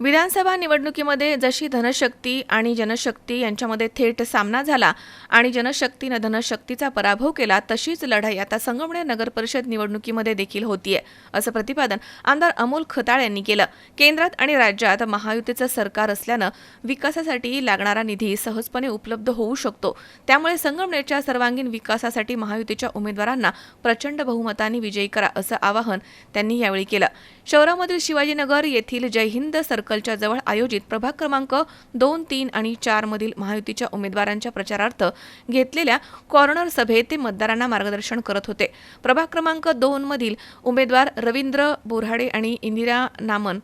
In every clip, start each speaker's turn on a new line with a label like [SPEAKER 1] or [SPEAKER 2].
[SPEAKER 1] विधानसभा निवडणुकीमध्ये जशी धनशक्ती आणि जनशक्ती यांच्यामध्ये थेट सामना झाला आणि जनशक्तीनं धनशक्तीचा पराभव केला तशीच लढाई आता संगमनेर नगर परिषद निवडणुकीमध्ये देखील होतीये असं प्रतिपादन आमदार अमोल खताळ यांनी केलं. केंद्रात आणि राज्यात महायुतीचं सरकार असल्यानं विकासासाठी लागणारा निधी सहजपणे उपलब्ध होऊ शकतो. त्यामुळे संगमनेरच्या सर्वांगीण विकासासाठी महायुतीच्या उमेदवारांना प्रचंड बहुमताने विजयी करा असं आवाहन त्यांनी यावेळी केलं. शहरामधील शिवाजीनगर येथील जय हिंद सर्कलच्या जवळ आयोजित प्रभाग क्रमांक दोन तीन आणि चार मधील महायुतीच्या उमेदवारांच्या प्रचारार्थ घेतलेल्या कॉर्नर सभेत ते मतदारांना मार्गदर्शन करत होते. प्रभाग क्रमांक दोन मधील उमेदवार रवींद्र बोराडे आणि इंदिरा नामन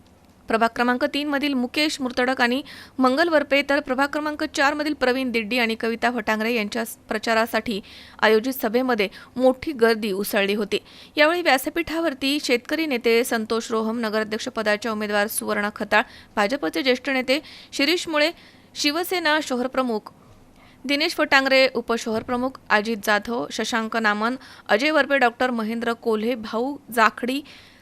[SPEAKER 1] प्रभाग क्रमांक तीन मधील मुकेश मुर्तडक आणि मंगल वरपे. तर प्रभाग क्रमांक चार मधील प्रवीण दिड्डी आणि कविता फटांगरे यांच्या प्रचारासाठी आयोजित सभेमध्ये मोठी गर्दी उसळली होती. यावेळी व्यासपीठावरती शेतकरी नेते संतोष रोहम नगराध्यक्षपदाच्या उमेदवार सुवर्ण खताळ भाजपचे ज्येष्ठ नेते शिरीष मुळे शिवसेना शहरप्रमुख दिनेश फटांगरे उपशहरप्रमुख अजित जाधव शशांक नामन अजय वरपे डॉक्टर महेंद्र कोल्हे भाऊ जाखडी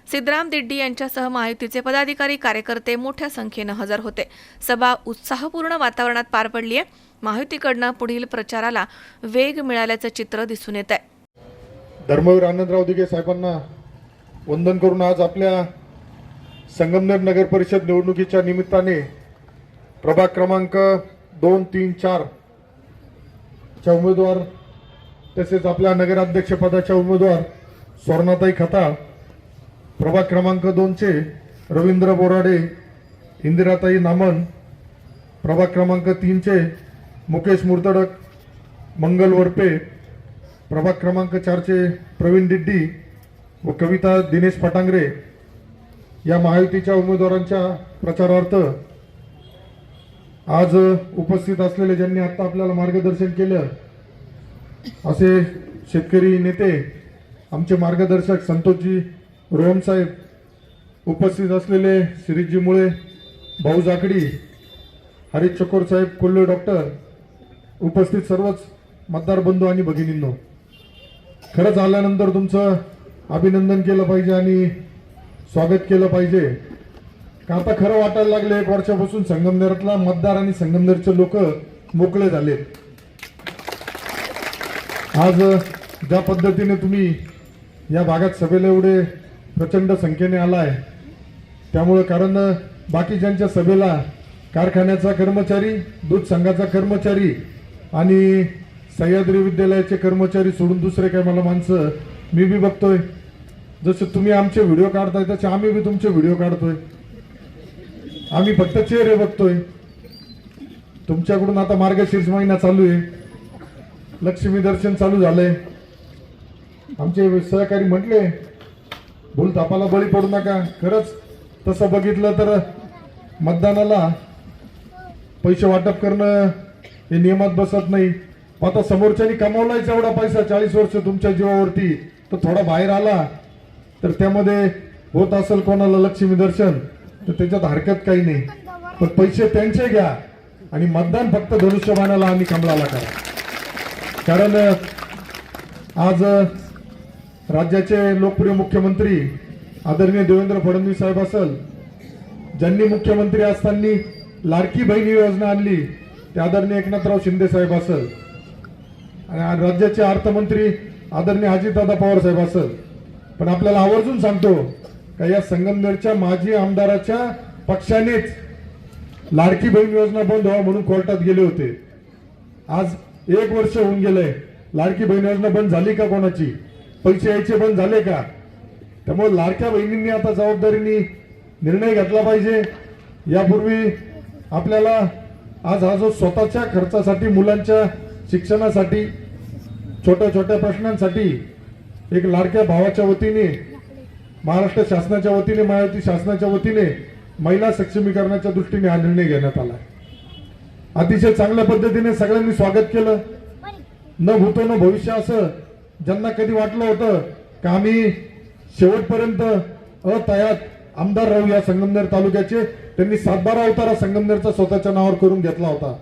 [SPEAKER 1] सिद्धराम दिड्डी यांच्यासह महायुतीचे पदाधिकारी कार्यकर्ते मोठ्या संख्येनं हजर होते. सभा उत्साहपूर्ण वातावरणात पार पडली आहे. महायुतीकडनं पुढील प्रचाराला वेग मिळाल्याचं चित्र दिसून येत आहे
[SPEAKER 2] धर्मवीर आनंदराव दिघे साहेबांना वंदन करून आज आपल्या संगमनेर नगर परिषद निवडणुकीच्या निमित्ताने प्रभाग क्रमांक दोन तीन चार च्या उमेदवार तसेच आपल्या नगराध्यक्षपदाच्या उमेदवार स्वर्णाताई खताळ प्रभाग क्रमांक दोनचे रवींद्र बोराडे इंदिराताई नामन प्रभाग क्रमांक तीनचे मुकेश मुर्तडक मंगल वरपे प्रभाग क्रमांक चारचे प्रवीण दिड्डी व कविता दिनेश फटांगरे या महायुतीच्या उमेदवारांच्या प्रचारार्थ आज उपस्थित असलेले ज्यांनी आत्ता आपल्याला मार्गदर्शन केलं असे शेतकरी नेते आमचे मार्गदर्शक संतोषजी रोहम साहेब उपस्थित असलेले श्रीजी मुळे भाऊ जाकडी हरीश चकोर साहेब कोल्हे डॉक्टर उपस्थित सर्वच मतदार बंधू आणि भगिनींनो. खरंच आल्यानंतर तुमचं अभिनंदन केलं पाहिजे आणि स्वागत केलं पाहिजे. का आता खरं वाटायला लागले एक वर्षापासून संगमनेरातला मतदार आणि संगमनेरचे लोक मोकळे झालेत. आज ज्या पद्धतीने तुम्ही या भागात सभेला एवढे प्रचंड संख्येने आला आहे त्यामुळं कारण बाकीच्यांच्या सभेला कारखान्याचा कर्मचारी दूध संघाचा कर्मचारी आणि सह्याद्री विद्यालयाचे कर्मचारी सोडून दुसरे काय मला माणसं मी बी बघतोय. जसे तुम्ही आमचे व्हिडिओ काढताय तसे आम्ही बी तुमचे व्हिडिओ काढतोय. आम्ही फक्त चेहरे बघतोय. तुमच्याकडून आता मार्गशीर्ष महिना चालू आहे. लक्ष्मी दर्शन चालू झालंय. आमचे सहकारी म्हटले भूल तापाला बळी पडू नका. खरंच तसं बघितलं तर मतदानाला पैसे वाटप करणं हे नियमात बसत नाही. आता समोरच्यानी कमावलाय एवढा पैसा चाळीस वर्ष तुमच्या जीवावरती. तर थोडा बाहेर आला तर त्यामध्ये होत असेल कोणाला लक्ष्मी दर्शन तर त्याच्यात हरकत काही नाही. पण पैसे त्यांचे घ्या आणि मतदान फक्त धनुष्यबाणाला आणि कमळाला करा. कारण आज राज्याचे लोकप्रिय मुख्यमंत्री आदरणीय देवेंद्र फडणवीस साहेब असल ज्यांनी मुख्यमंत्री असताना लाडकी बहीण योजना आणली ते आदरणीय एकनाथराव शिंदे साहेब असल. आणि राज्याचे अर्थमंत्री आदरणीय अजितदादा पवार साहेब असल. पण आपल्याला आवर्जून सांगतो का या संगमनेरच्या माजी आमदाराच्या पक्षानेच लाडकी बहीण योजना बंद व्हावं म्हणून कोर्टात गेले होते. आज एक वर्ष होऊन गेलंय. लाडकी बहीण योजना बंद झाली का कोणाची? पैसे यायचे बंद झाले का? त्यामुळे लाडक्या बहिणींनी आता जबाबदारीने निर्णय घेतला पाहिजे. यापूर्वी आपल्याला आज हा जो स्वतःच्या खर्चासाठी मुलांच्या शिक्षणासाठी छोट्या छोट्या प्रश्नांसाठी एक लाडक्या भावाच्या वतीने महाराष्ट्र शासनाच्या वतीने मायावती शासनाच्या वतीने महिला सक्षमीकरणाच्या दृष्टीने हा निर्णय घेण्यात आला अतिशय चांगल्या पद्धतीने सगळ्यांनी स्वागत केलं. न भूतो न भविष्य असं ज्यांना कधी वाटलं होतं का आम्ही शेवटपर्यंत अतयात आमदार राहू या संगमनेर तालुक्याचे त्यांनी सातबारा अवतारा संगमनेरचा स्वतःच्या नावावर करून घेतला होता.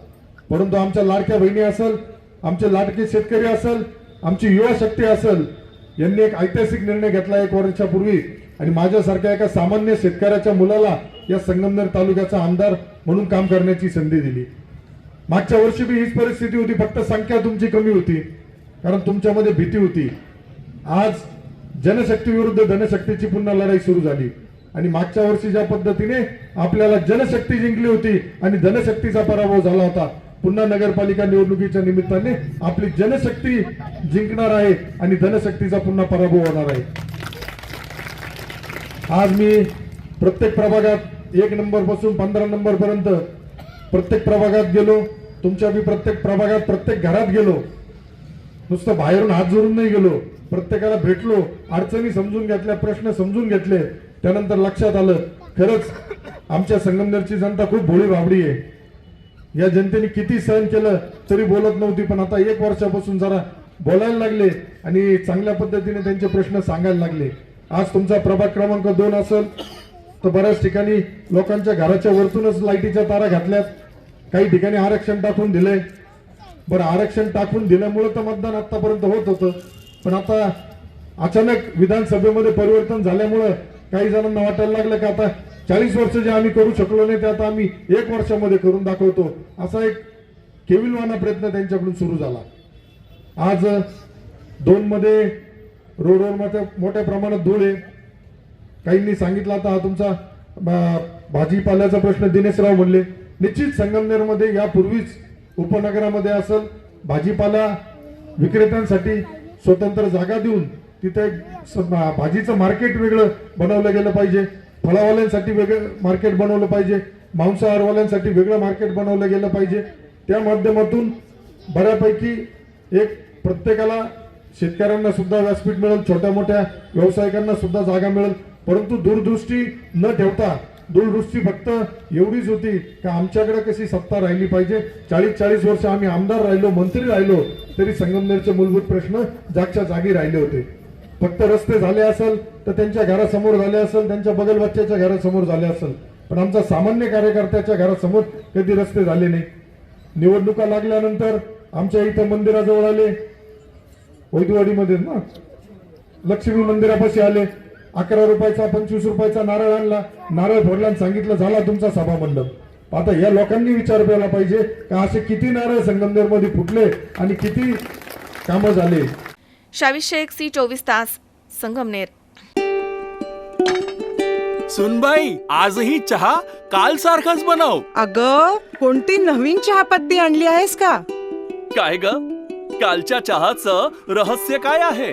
[SPEAKER 2] परंतु आमच्या लाडक्या बहिणी असेल आमचे लाडके शेतकरी असेल आमची युवा शक्ती असेल यांनी एक ऐतिहासिक निर्णय घेतला एक वर्षापूर्वी. आणि माझ्यासारख्या एका सामान्य शेतकऱ्याच्या मुलाला या संगमनेर तालुक्याचा आमदार म्हणून काम करण्याची संधी दिली. मागच्या वर्षी बी हीच परिस्थिती होती फक्त संख्या तुमची कमी होती. कारण तुमच्यामध्ये भीती होती. आज जनशक्ती विरुद्ध धनशक्तीची पुन्हा लढाई सुरू झाली. आणि मागच्या वर्षी ज्या पद्धतीने आपल्याला जनशक्ती जिंकली होती आणि धनशक्तीचा पराभव झाला होता पुन्हा नगरपालिका निवडणुकीच्या निमित्ताने आपली जनशक्ती जिंकणार आहे आणि धनशक्तीचा पुन्हा पराभव होणार आहे. आज मी प्रत्येक प्रभागात एक नंबरपासून पंधरा नंबर पर्यंत प्रत्येक प्रभागात गेलो. तुमच्या मी प्रत्येक प्रभागात प्रत्येक घरात गेलो. नुसतं बाहेरून हात जोडून नाही गेलो. प्रत्येकाला भेटलो अडचणी समजून घेतल्या प्रश्न समजून घेतले. त्यानंतर लक्षात आलं खरंच आमच्या संगमनेरची जनता खूप भोळी भाबडी आहे. या जनतेने किती सहन केलं तरी बोलत नव्हती पण आता एक वर्षापासून जरा बोलायला लागले आणि चांगल्या पद्धतीने त्यांचे प्रश्न सांगायला लागले. आज तुमचा प्रभाग क्रमांक दोन असेल तर बऱ्याच ठिकाणी लोकांच्या घराच्या वरतूनच लाईटीच्या तारा घातल्यात. काही ठिकाणी आरक्षण टाकून दिलंय. बरं आरक्षण टाकून दिल्यामुळं तर मतदान आतापर्यंत होत होतं. पण आता अचानक विधानसभेमध्ये परिवर्तन झाल्यामुळं काही जणांना वाटायला लागलं की आता चाळीस वर्ष जे आम्ही करू शकलो नाही ते आता आम्ही एक वर्षामध्ये करून दाखवतो. असा एक केविलवाना प्रयत्न त्यांच्याकडून सुरू झाला. आज दोन मध्ये रोडवर मोठ्या मोठ्या प्रमाणात धूळ आहे. काहींनी सांगितलं आता हा तुमचा भाजीपाल्याचा प्रश्न दिनेशराव म्हणले. निश्चित संगमनेरमध्ये यापूर्वीच उपनगरामध्ये असेल भाजीपाला विक्रेत्यांसाठी स्वतंत्र जागा देऊन तिथे स- भा- भाजीचं मार्केट वेगळं बनवलं गेलं पाहिजे. फळावाल्यांसाठी वेगळं मार्केट बनवलं पाहिजे. मांसाहारवाल्यांसाठी वेगळं मार्केट बनवलं गेलं पाहिजे. त्या माध्यमातून बऱ्यापैकी एक प्रत्येकाला शेतकऱ्यांना सुद्धा व्यासपीठ मिळेल छोट्या मोठ्या व्यावसायिकांना सुद्धा जागा मिळेल. परंतु दूरदृष्टी न ठेवता दूरदृष्टी फक्त एवढीच होती का आमच्याकडे कशी सत्ता राहिली पाहिजे? चाळीस चाळीस वर्ष आम्ही आमदार राहिलो मंत्री राहिलो तरी संगमनेरचे मूलभूत प्रश्न जागच्या जागी राहिले होते. फक्त रस्ते झाले असेल तर त्यांच्या घरासमोर झाले असेल त्यांच्या बगल बच्च्याच्या घरासमोर झाले असेल. पण आमचा सामान्य कार्यकर्त्याच्या घरासमोर कधी रस्ते झाले नाही निवडणुका लागल्यानंतर आमच्या इथं मंदिराजवळ आले. वैदवाडीमध्ये ना? लक्ष्मी मंदिरापाशी आले. अकरा रुपयाचा पंचवीस रुपयाचा नारळ आणला. नारळ फोडला सांगितलं झाला तुमचा सभा मंडप आता या लोकांनी विचार केला पाहिजे का असे किती नारळ संगमनेरमध्ये फुटले आणि किती कामं झाले?
[SPEAKER 1] शावी शेख सी चोवीस तास संगमनेर.
[SPEAKER 3] सुनबाई आजही चहा काल सारखाच बनव.
[SPEAKER 4] अग कोणती नवीन चहापत्ती आणली आहेस का?
[SPEAKER 3] काय ग? कालच्या चहाचं रहस्य काय आहे?